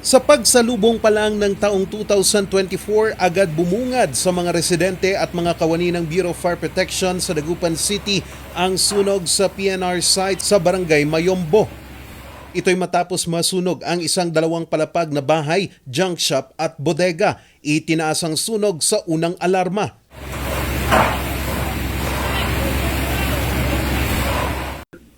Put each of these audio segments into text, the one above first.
Sa pagsalubong pa lang ng taong 2024, agad bumungad sa mga residente at mga kawani ng Bureau of Fire Protection sa Dagupan City ang sunog sa PNR site sa Barangay Mayombo. Ito'y matapos masunog ang isang dalawang palapag na bahay, junk shop at bodega. Itinaas ang sunog sa unang alarma.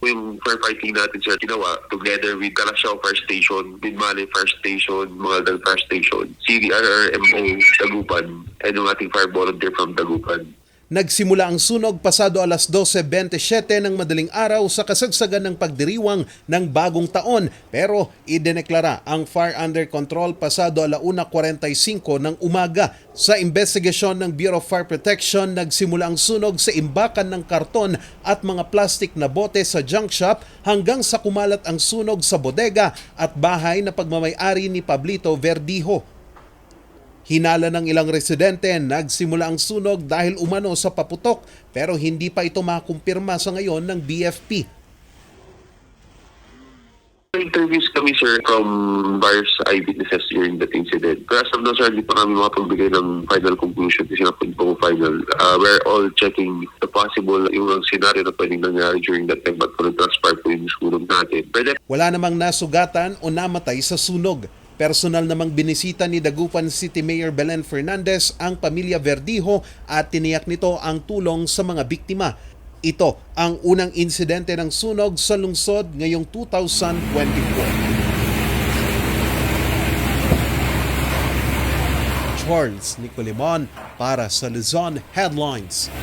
Yung firefighting natin sir ginawa together with Kalasyaw Fire Station, Bidmali Fire Station, Mangaldan Fire Station, CDRRMO, Dagupan, and yung ating fire volunteer from Dagupan. Nagsimula ang sunog pasado alas 12.27 ng madaling araw sa kasagsagan ng pagdiriwang ng bagong taon pero ideneklara ang fire under control pasado alauna 45 ng umaga. Sa investigasyon ng Bureau of Fire Protection, nagsimula ang sunog sa imbakan ng karton at mga plastic na bote sa junk shop hanggang sa kumalat ang sunog sa bodega at bahay na pagmamayari ni Pablito Verdijo. Hinala ng ilang residente, nagsimula ang sunog dahil umano sa paputok pero hindi pa ito makumpirma sa ngayon ng BFP. Interviews kami sir from various eyewitnesses during that incident. Pero as of now sir, di pa kami makapagbigay ng final conclusion kasi na po final. Uh, we're all checking the possible yung scenario na pwedeng nangyari during that time but kung nag-transpire po yung sunog natin. Pwede Wala namang nasugatan o namatay sa sunog. Personal namang binisita ni Dagupan City Mayor Belen Fernandez ang pamilya Verdijo at tiniyak nito ang tulong sa mga biktima. Ito ang unang insidente ng sunog sa lungsod ngayong 2024. Charles Nicolimon para sa Luzon Headlines.